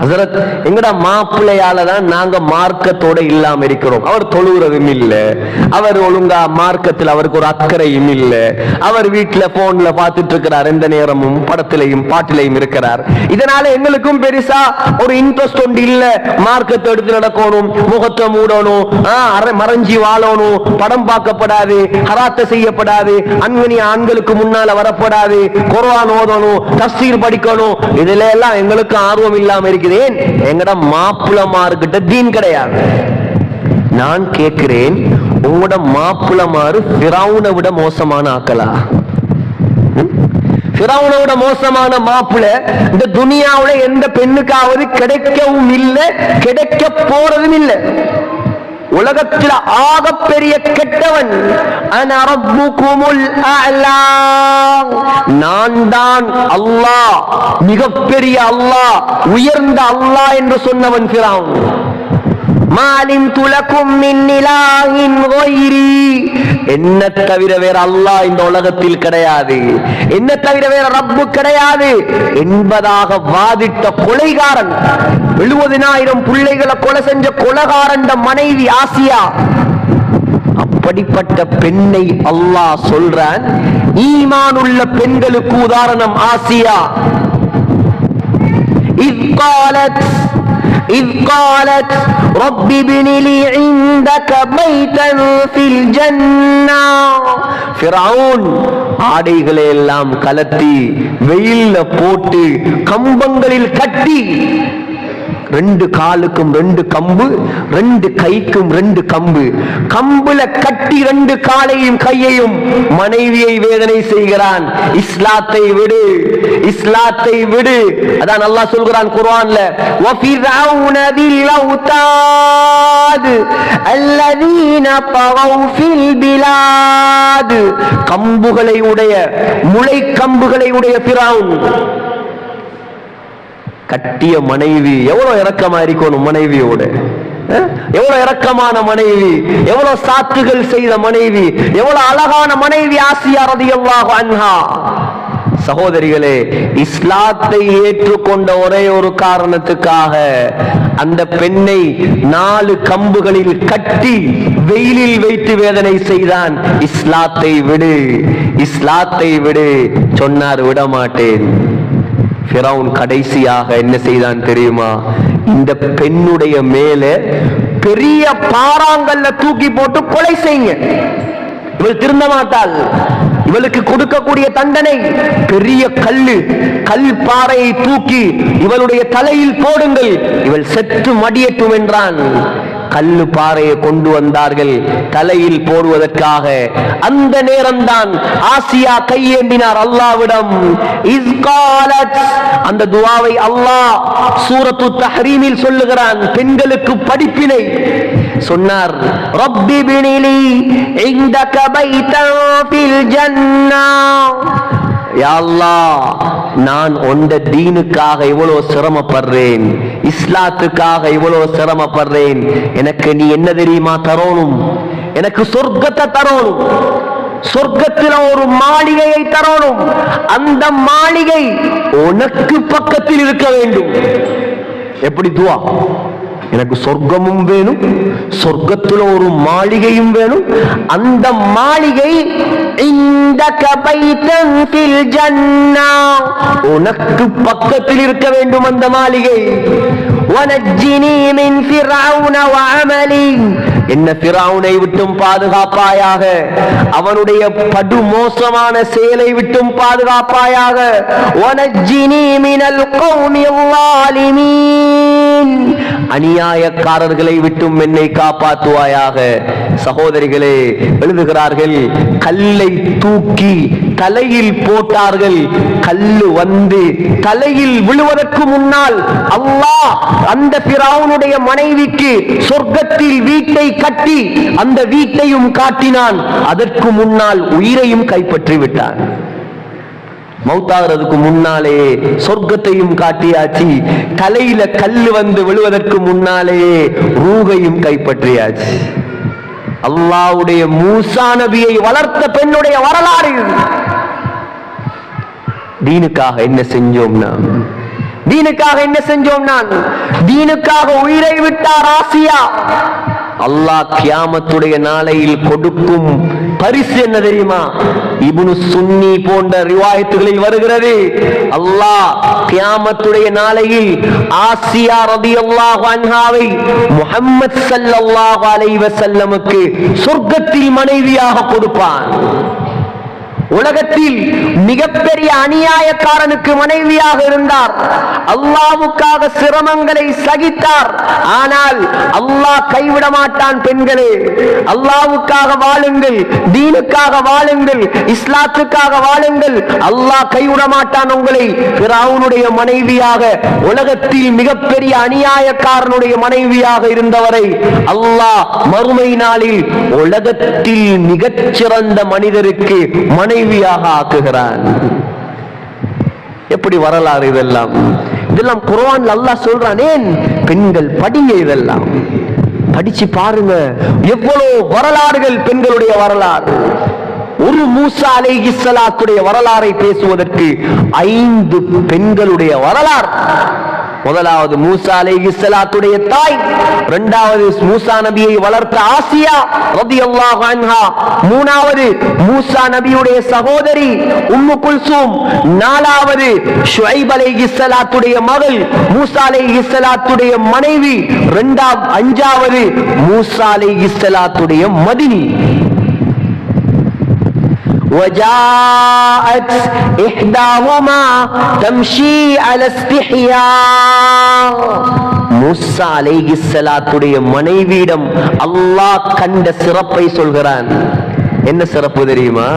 ஹசரத் எங்கட மாப்பிள்ளையால தான் நாங்க மார்க்கத்தோட இல்லாம இருக்கிறோம். அவர் தொழுகிறதும் இல்ல. அவர் ஒழுங்கா மார்க்கத்தில் அவருக்கு ஒரு அக்கறையும் இல்ல. அவர் வீட்டுல போன்ல பார்த்துட்டு இருக்கிறார் எந்த நேரமும் படத்திலையும் பாட்டிலையும் இருக்கிறார். இதனால எங்களுக்கும் பெருசா ஒரு இன்ட்ரெஸ்ட் ஒன்று இல்ல. மார்க்கத்தை எடுத்து நடக்கணும் முகத்தை மூடணும் மறைஞ்சி வாழணும் படம் பார்க்கப்படாது ஹராத்த செய்யப்படாது அன்வனி ஆண்களுக்கு முன்னால வரப்படாது குர்ஆன் ஓதணும் தஸ்தீர் படிக்கணும். இதுல எல்லாம் எங்களுக்கு ஆர்வம் இல்லாம இருக்குது. கேட்கிறேன். எங்கட மாப்பிளமார்கிட்ட தீன் கிடையாது. நான் கேட்கிறேன் உங்களோட மாப்பிளமாறு பிறவுனை விட மோசமான ஆக்கலா பிறவுனை விட மோசமான மாப்பிள்ள இந்த துனியாவுல எந்த பெண்ணுக்காவது கிடைக்கவும் இல்லை கிடைக்க போறதும் இல்லை. உலகத்தில் ஆகப்பெரிய கெட்டவன். நான் தான் அல்லாஹ் மிகப்பெரிய அல்லாஹ் உயர்ந்த அல்லாஹ் என்று சொன்னவன் பிரான் மாலிம் துலக்கும் என்ன தவிர வேற அல்லாஹ் இந்த உலகத்தில் கிடையாது என்ன தவிர வேற ரப்பு கிடையாது என்பதாக வாதிட்ட கொலைகாரன் எழுபதினாயிரம் பிள்ளைகளை கொலை செஞ்ச கொலகாரன் மனைவி ஆசியா அப்படிப்பட்ட பெண்ணை அல்லாஹ் சொல்றான் ஈமான் உள்ள பெண்களுக்கு உதாரணம் ஆசியா இத் إذ قالت رب ابن لي عندك بيتا في الجنة فرعون ஆடைகளை எல்லாம் கலத்தி வெயில்ல போட்டு கம்பங்களில் கட்டி ரெண்டு காலுக்கும் ரெண்டு கம்பு ரெண்டு கைக்கும் ரெண்டு கம்பு கம்புல கட்டி ரெண்டு காலையும் கையையும் மனைவியை வேதனை செய்கிறான் இஸ்லாத்தை விடு இஸ்லாத்தை விடு அதான் அல்லாஹ் சொல்கிறான் குர்ஆன்ல وَفِرْعَوْنَ ذِي الْأَوْتَادِ الَّذِينَ طَغَوْا فِي الْبِلَادِ கம்புகளை உடைய முளை கம்புகளை உடைய பிராவுன் கட்டிய மனைவி எவ்வளவு இறக்கமா இருக்கணும் மனைவியோட? எவ்வளவு இறக்கமான மனைவி எவ்வளவு சாத்துகள் செய்த மனைவி எவ்வளவு அழகான மனைவி ஆசியா ரதியல்லாஹு அன்ஹா. சகோதரிகளே இஸ்லாத்தை ஏற்றுக்கொண்ட ஒரே ஒரு காரணத்துக்காக அந்த பெண்ணை நாலு கம்புகளில் கட்டி வெயிலில் வைத்து வேதனை செய்தான் இஸ்லாத்தை விடு இஸ்லாத்தை விடு சொன்னார் விட ஃபிரவுன் கடைசியாக என்ன செய்தான் தெரியுமா? இந்த பெண்ணுடைய மேல பெரிய பாறாங்கல்ல தூக்கி போட்டு கொலை செய்யுங்க. இவள் திருந்த மாட்டாள். இவளுக்கு கொடுக்கக்கூடிய தண்டனை பெரிய கல்லு கல் பாறையை தூக்கி இவளுடைய தலையில் போடுங்கள். இவள் செத்து மடியட்டும் என்றான் கல்லு பாறையை கொண்டு வந்தார்கள் தலையில் போடுவதற்காக அந்த நேரம்தான் ஆசியா கையேந்தினார் அல்லாவிடம் அந்த துவாவை அல்லாஹ் சூரத்து தஹரீமில் சொல்லுகிறான் பெண்களுக்கு படிப்பினை. சொன்னார் ரப்பி பினிலி இந்தக பைத்தன் ஃபில் ஜன்னா. யா நான் உண்ட தீனுக்காக இவ்வளவு சிரமப்படுறேன். இஸ்லாத்துக்காக இவ்வளவு சிரமப்படுறேன். எனக்கு நீ என்ன தெரியுமா தரணும்? எனக்கு சொர்க்கத்தை தரணும். சொர்க்கத்தில் ஒரு மாளிகையை தரணும். அந்த மாளிகை உனக்கு பக்கத்தில் இருக்க வேண்டும். எப்படி துவா? எனக்கு சொர்க்கமும் வேணும் சொர்க்கத்துல ஒரு மாளிகையும் வேணும். அந்த மாளிகை இந்த உனக்கு பக்கத்தில் இருக்க வேண்டும் அந்த மாளிகை. என்ன பிராவுனை விட்டும் பாதுகாப்பாயாக? அவனுடைய படுமோசமான செயலை விட்டும் பாதுகாப்பாயாக? ஒனஜினி மினல் கௌமி அநியாயக்காரர்களை விட்டும் என்னை காப்பாற்றுவாயாக. சகோதரிகளே எழுதுகிறார்கள் கல்லை தூக்கி தலையில் போட்டார்கள். கல்லு வந்து தலையில் விழுவதற்கு முன்னால் அல்லாஹ் அந்த பிராவுனுடைய மனைவிக்கு சொர்க்கத்தில் வீட்டை கட்டி அந்த வீட்டையும் காட்டினான். அதற்கு முன்னால் உயிரையும் கைப்பற்றி விட்டான் மௌத்தாகிறதுக்கு முன்னாலே சொர்க்கத்தையும் காட்டியாச்சு. தலையில கல்லு வந்து விழுவதற்கு முன்னாலே ரூகையும் கைப்பற்றியாச்சு. அல்லாவுடைய மூசா நபியை வளர்த்த பெண்ணுடைய வரலாறு. தீனுக்காக என்ன செஞ்சோம் தீனுக்காக என்ன செஞ்சோம் நான் தீனுக்காக உயிரை விட்டார் ஆசியா. அல்லாஹ் கியாமத்துடைய நாளையில் கொடுக்கும் பரிசு என்ன தெரியுமா? இபுனு சுன்னி போன்ற ரிவாயத்துகளில் வருகிறது. அல்லாஹ் கியாமத்துடைய நாளையில் ஆசியா ரலியல்லாஹு அன்ஹாவை முஹம்மத் ஸல்லல்லாஹு அலைஹி வஸல்லமுக்கு சொர்க்கத்தில் மனைவியாக கொடுப்பான். உலகத்தில் மிகப்பெரிய அநியாயக்காரனுக்கு மனைவியாக இருந்தார். அல்லாவுக்காக சிரமங்களை சகித்தார். ஆனால் அல்லாஹ் கைவிட மாட்டான் பெண்களே. அல்லாவுக்காக வாழுங்கள் தீனுக்காக வாழுங்கள் இஸ்லாத்துக்காக வாழுங்கள். அல்லாஹ் கைவிட மாட்டான் உங்களை. பிராவுனுடைய மனைவியாக உலகத்தில் மிகப்பெரிய அநியாயக்காரனுடைய மனைவியாக இருந்தவரை அல்லாஹ் மறுமை நாளில் உலகத்தில் மிகச்சிறந்த மனிதருக்கு மனைவியாக ஆக்குகிறான். எப்படி வரலாறு இதெல்லாம்? இதெல்லாம் குரான் நல்லா சொல்றான் ஏன் பெண்கள் படிங்க இதெல்லாம். படிச்சு பாருங்க. எவ்வளவு வரலாறுகள் பெண்களுடைய வரலாறு. ஒரு மூசா அலை அலைஹிஸ்ஸலாத்துடைய வரலாறை பேசுவதற்கு ஐந்து பெண்களுடைய வரலாறு. முதலாவது மூசா அலைஹிஸ்ஸலாத்துடைய தாய் இரண்டாவது மூசா நபியை வளர்த்த ஆசியா ரலியல்லாஹு அன்ஹா மூணாவது மூசா நபியுடைய சகோதரி உம்மு குல்சூம் நாலாவது ஷுஐப் அலைஹிஸ்ஸலாத்துடைய மகள் மூசா அலைஹிஸ்ஸலாத்துடைய மனைவி இரண்டாம் அஞ்சாவது மூசா அலைஹிஸ்ஸலாத்துடைய மதினி. وجاءت إحداهما تمشي على استحياء மூசா அலைஹிஸ்ஸலாத்துடைய மனைவியிடம் அல்லாஹ் கண்ட சிறப்பை சொல்கிறான் என்ன சிறப்பு தெரியுமா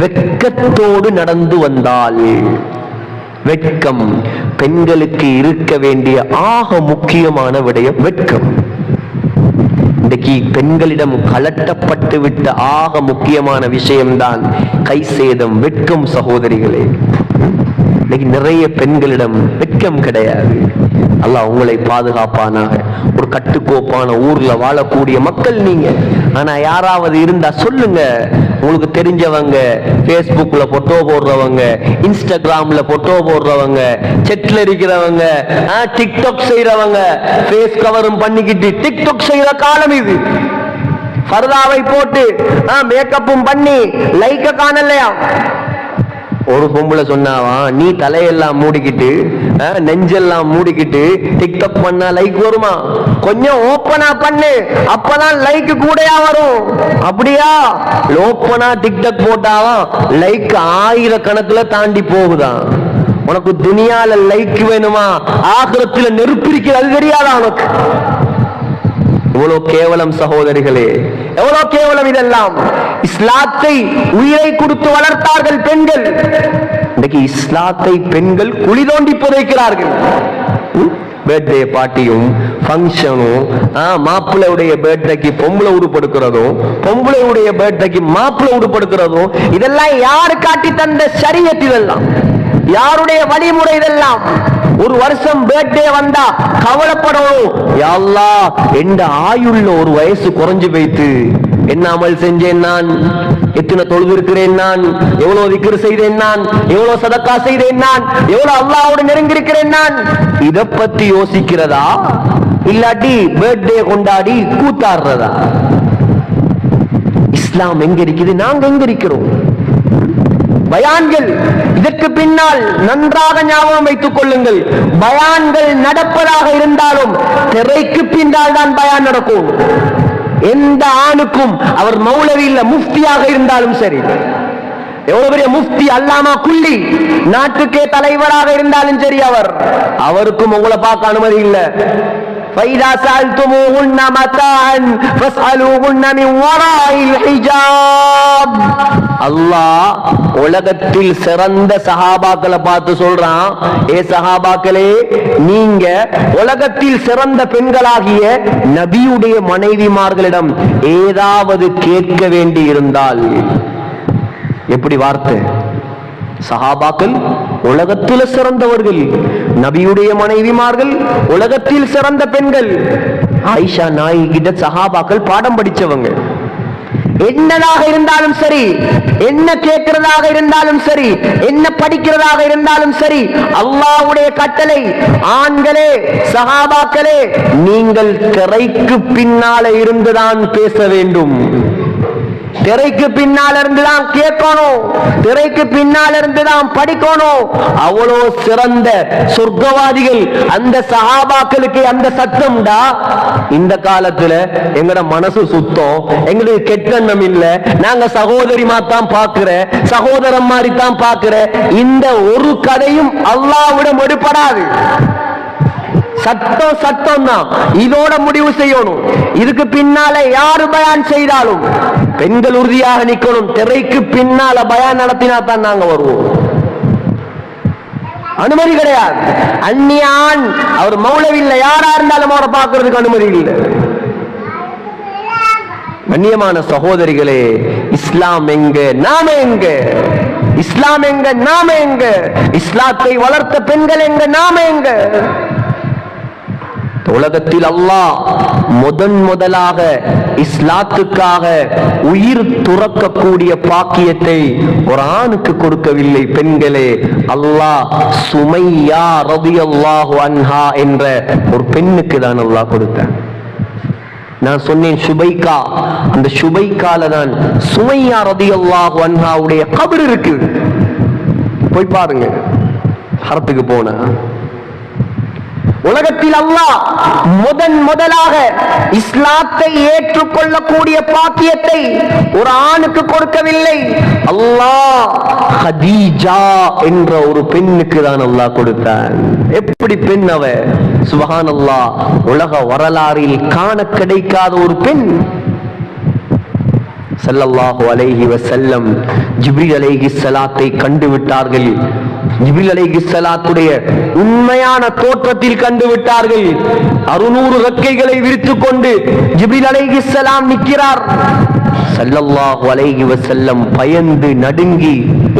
வெட்கத்தோடு நடந்து வந்தாள் வெட்கம் பெண்களுக்கு இருக்க வேண்டிய ஆக முக்கியமான விடயம் வெட்கம் இன்றைக்கு பெண்களிடம் கலட்டப்பட்டு விட்ட ஆக முக்கியமான விஷயம்தான் கை சேதம் வெட்கம் சகோதரிகளே. இன்னைக்கு நிறைய பெண்களிடம் வெட்கம் கிடையாது. அல்லாஹ் உங்களை பாதுகாப்பானாக. ஒரு கட்டுக்கோப்பான ஊர்ல வாழக்கூடிய மக்கள் நீங்க. ஆனா யாராவது இருந்தா சொல்லுங்க. உங்களுக்கு தெரிஞ்சவங்க ஃபேஸ்புக்கில் பொட்டோ போடுறவங்க இன்ஸ்டாகிராமில் பொட்டோ போடுறவங்க செட்டில் இருக்கிறவங்க டிக்டாக் செய்கிறவங்க ஃபேஸ் கவரும் பண்ணிக்கிட்டு டிக்டாக் செய்கிற காலம் இது. ஃபர்தாவை போட்டு மேக்கப்பும் பண்ணி லைக்க காணலையா? ஒரு பொம்பளை சொன்னாவா நீ தலையெல்லாம் மூடிக்கிட்டு நெஞ்செல்லாம் மூடிக்கிட்டு டிக்டாக் பண்ணா லைக் வருமா? கொஞ்சம் ஓப்பனா பண்ணு அப்பதான் லைக் கூடயா வரும். அப்படியா? ஓப்பனா டிக்டாக் போட்டாவா லைக் ஆயிரக்கணக்கில் தாண்டி போகுதான் உனக்கு துனியால லைக் வேணுமா? ஆகிரத்துல நெருப்பிரிக்கிறது தெரியாதா உனக்கு? இவ்வளவு கேவலம் சகோதரிகளே எவ்வளவு கேவலம் இதெல்லாம்? இஸ்லாத்தை உயிரை கொடுத்து வளர்த்தார்கள் பெண்கள். இன்றைக்கு இஸ்லாத்தை பெண்கள் குழி தோண்டி புதைக்கிறார்கள். பர்த்டே பார்ட்டியும் ஃபங்க்ஷனும் மாப்பிள்ளையுடைய பர்த்டேக்கு பொம்பளை உடுப்படுக்கிறதும் பொம்பளையுடைய பர்த்டேக்கு மாப்பிள்ளை உடுப்படுக்கிறதும் இதெல்லாம் யாரு காட்டி தந்த சரியத் இதெல்லாம்? யாருடைய வழிமுறை இதெல்லாம்? ஒரு வருஷம் பேர்தே வந்தா கவலைப்படணும். யா அல்லாஹ் எந்த ஆயுள்ள ஒரு வயசு குறைஞ்சு போய்த்து என்ன அமல் செஞ்சேன் நான்? எத்தனை தொழுது இருக்கிறேன் நான்? எவ்வளவு விக்கிர செய்தேன் நான்? எவ்வளவு சதக்கா செய்தேன் நான்? எவ்வளவு அல்லாவோடு நெருங்கியிருக்கிறேன் நான்? இதை பத்தி யோசிக்கிறதா? இல்லாட்டி பேர்தே கொண்டாடி கூத்தாடுறதா? இஸ்லாம் எங்க இருக்குது? நாங்க எங்க இருக்கிறோம்? பயான்கள். இதற்கு பின்னால் நன்றாக ஞாபகம் வைத்துக் கொள்ளுங்கள். பயான்கள் நடப்பதாக இருந்தாலும் திரைக்கு பின்னால் தான் பயான் நடக்கும். எந்த ஆணுக்கும் அவர் மௌலவி இல்ல முஃப்தியாக இருந்தாலும் சரி. எவ்வளவு பெரிய முஃப்தி அல்லாமா குள்ளி நாட்டுக்கே தலைவராக இருந்தாலும் சரி அவர். அவருக்கும் உங்களை பார்க்க அனுமதி இல்லை. فإذا سألتموهن متاعا فاسألوهن من وراء الحجاب அல்லாஹ் உலகத்தில் சிறந்த சஹாபாக்களை பார்த்து சொல்றான் ஏ சஹாபாக்களே நீங்க உலகத்தில் சிறந்த பெண்களாகிய நபியுடைய மனைவிமார்களிடம் ஏதாவது கேட்க வேண்டி இருந்தால் எப்படி வார்த்தை சஹாபாக்கள் உலகத்தில் சிறந்தவர்கள் நபியுடைய மனைவிமார்கள் உலகத்தில் சிறந்த பெண்கள். ஆயிஷா நாயகிட்ட சஹாபாக்கள் பாடம் படிச்சவங்க. என்னதாக இருந்தாலும் சரி என்ன கேட்கிறதாக இருந்தாலும் சரி என்ன படிக்கிறதாக இருந்தாலும் சரி அல்லாவுடைய கட்டளை ஆண்களே சஹாபாக்களே நீங்கள் திரைக்கு பின்னால இருந்துதான் பேச வேண்டும். திரைக்கு பின்னால் இருந்து தான் கேட்கணும். திரைக்கு பின்னால் இருந்து தான் படிக்கணும். அவ்வளோ சிறந்த சொர்க்கவாதிகள் அந்த சகாபாக்களுக்கு அந்த சத்தம்டா இந்த காலத்துல எங்கட மனசு சுத்தம் எங்களுக்கு கெட்டெண்ணம் இல்ல. நாங்க சகோதரி தான் பாக்குற சகோதரன் மாதிரி தான் பாக்குற. இந்த ஒரு கதையும் அல்லாவிடம் எடுப்படாது சத்தம் சத்தம் தான் இதோட முடிவு செய்யணும். இதுக்கு பின்னால யாரு பயான் செய்தாலும் பெண்கள் உறுதியாக நிக்கணும். திரைக்கு பின்னால பயான் நடத்தினா தான் நாங்க வருவோம். அனுமதி கிடையாது. அந்நியான் அவர் மௌலவில்லை. யாரா இருந்தாலும் அவரை பார்க்கறதுக்கு அனுமதி இல்லை. கண்ணியமான சகோதரிகளே இஸ்லாம் எங்க? நாம எங்க? இஸ்லாம் எங்க? நாம எங்க? இஸ்லாத்தை வளர்த்த பெண்கள் எங்க? நாம எங்க? உலகத்தில் அல்லாஹ் முதன் முதலாக இஸ்லாத்துக்காக உயிர் துறக்கக்கூடிய பாக்கியத்தை ஒரு ஆணுக்கு கொடுக்கவில்லை. பெண்களே அல்லாஹ் சுமையா ரதியல்லாஹு அன்ஹா என்ற ஒரு பெண்ணுக்கு தான் அல்லாஹ் கொடுத்தான். நான் சொன்னேன் சுபைக்கா அந்த சுபைக்கால தான் சுமையா ரதி அல்லாஹ் அன்ஹாவுடைய கபர் இருக்கு போய் பாருங்க. ஹரத்துக்கு போன. உலகத்தில் அல்லாஹ் முதன் முதலாக இஸ்லாத்தை ஏற்றுக்கொள்ளக்கூடிய பாக்கியத்தை ஒரு ஆணுக்கு கொடுக்கவில்லை. அல்லாஹ் ஹதீஜா என்ற ஒரு பெண்ணுக்கு தான் அல்லாஹ் கொடுத்தான். எப்படி பெண் அவ? சுபஹான் அல்லாஹ் உலக வரலாறில் காண கிடைக்காத ஒரு பெண். ஸல்லல்லாஹு அலைஹி வசல்லம் ஜிப்ரி அலைஹி சலாத்தை கண்டு விட்டார்கள் ஜிப்ரீல் அலைஹி உண்மையான தோற்றத்தில் கண்டு விட்டார்கள் அறுநூறு ரக்கைகளை விரித்துக் கொண்டு ஜிப்ரீல் அலைஹி ஸலாம் நிற்கிறார். சல்லல்லாஹு அலைஹி வசல்லம் பயந்து நடுங்கி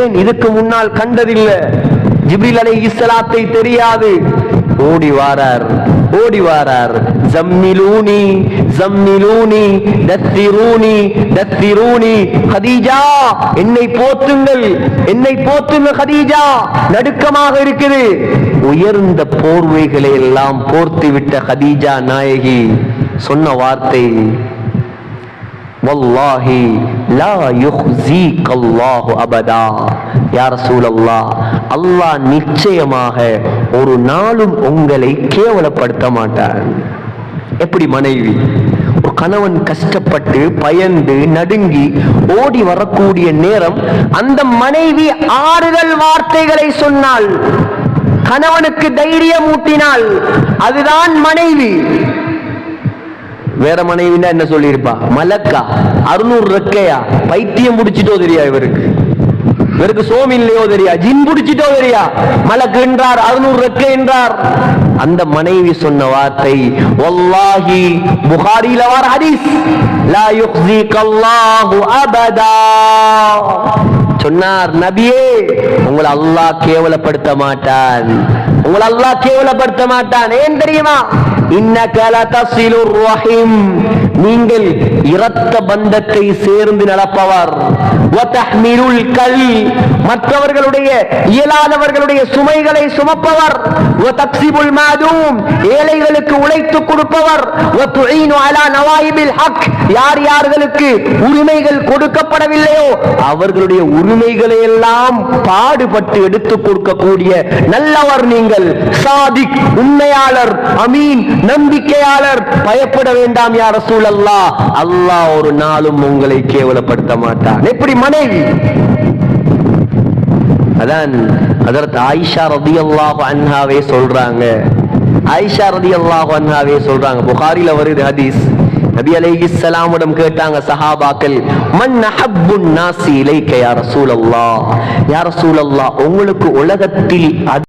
ஏன் இதுக்கு முன்னால் கண்டதில்லை? ஜிப்ரீல் அலைஹி ஸலாத்தை தெரியாது. ஓடி வாரார். ஓடி வாரார். ஜம்மிலூனி ஜம்மிலூனி தத்திரூனி தத்திரூனி ஹதீஜா என்னை போத்துங்கள் என்னை போத்துங்க ஹதீஜா நடுக்கமாக இருக்குது. உயர்ந்த போர்வைகளை எல்லாம் போர்த்து விட்ட ஹதீஜா நாயகி சொன்ன வார்த்தை வல்லாஹி லா யுஹ்ஸீக அல்லாஹு அபதா. யா ரசூலல்லாஹ் அல்லாஹ் நிச்சயமாக ஒரு நாளும் உங்களை கேவலப்படுத்த மாட்டார் எப்படி மனைவி? ஒரு கணவன் கஷ்டப்பட்டு பயந்து நடுங்கி ஓடி வரக்கூடிய நேரம் அந்த மனைவி ஆறுதல் வார்த்தைகளை சொன்னால் கணவனுக்கு தைரியம் ஊட்டினால் அதுதான் மனைவி. வேற மனைவினா என்ன சொல்லியிருப்பா? மலக்கா அறுநூறு ரெக்கையா? பைத்தியம் முடிச்சிட்டோ தெரியா இவருக்கு? இவருக்கு சோம் இல்லையோ தெரியா? ஜின் பிடிச்சிட்டோ தெரியா? மலக்கு என்றார் அறுநூறு ரெக்க என்றார். அந்த மனைவி சொன்ன வார்த்தை வல்லாஹி புகாரியில வார் ஹரிஸ் லா யுக்ஸிக அல்லாஹு அபதா. சொன்னார் நபியே உங்களை அல்லாஹ் கேவலப்படுத்த மாட்டான். உங்களை அல்லாஹ் கேவலப்படுத்த மாட்டான். ஏன் தெரியுமா? இன்னக லதஸிலுர் ரஹீம் நீங்கள் இரத்த பந்தத்தை சேர்ந்து நடப்பவர். கல். மற்றவர்களுடைய இயலாதவர்களுடைய சுமைகளை சுமப்பவர். ஏழைகளுக்கு உழைத்து கொடுப்பவர். அலா நவாயிபில் ஹக். யார் யார்களுக்கு உரிமைகள் கொடுக்கப்படவில்லையோ அவர்களுடைய உரிமைகளை எல்லாம் பாடுபட்டு எடுத்துக் கொடுக்கக்கூடிய நல்லவர் நீங்கள். சாதிக் உண்மையாளர் அமீன். நம்பிக்கையாளர் பயப்பட வேண்டாம் யார் ரசூல் அல்லாஹ் ஒரு நாளும் உங்களை கேவலப்படுத்த மாட்டான். எப்படி மனைவி? அதான் அதற்கு ஆயிஷா ரதியல்லாஹு அன்ஹாவே சொல்றாங்க. ஆயிஷா ரதியல்லாஹு அன்ஹாவே சொல்றாங்க. புகாரில வருது ஹதீஸ். நபி அலைஹிஸ்ஸலாமிடம் கேட்டாங்க சஹாபாக்கள் மன் அஹப்புன் நாசி இலைக்க யா ரசூலல்லாஹ்? யா ரசூலல்லாஹ் உங்களுக்கு உலகத்தில்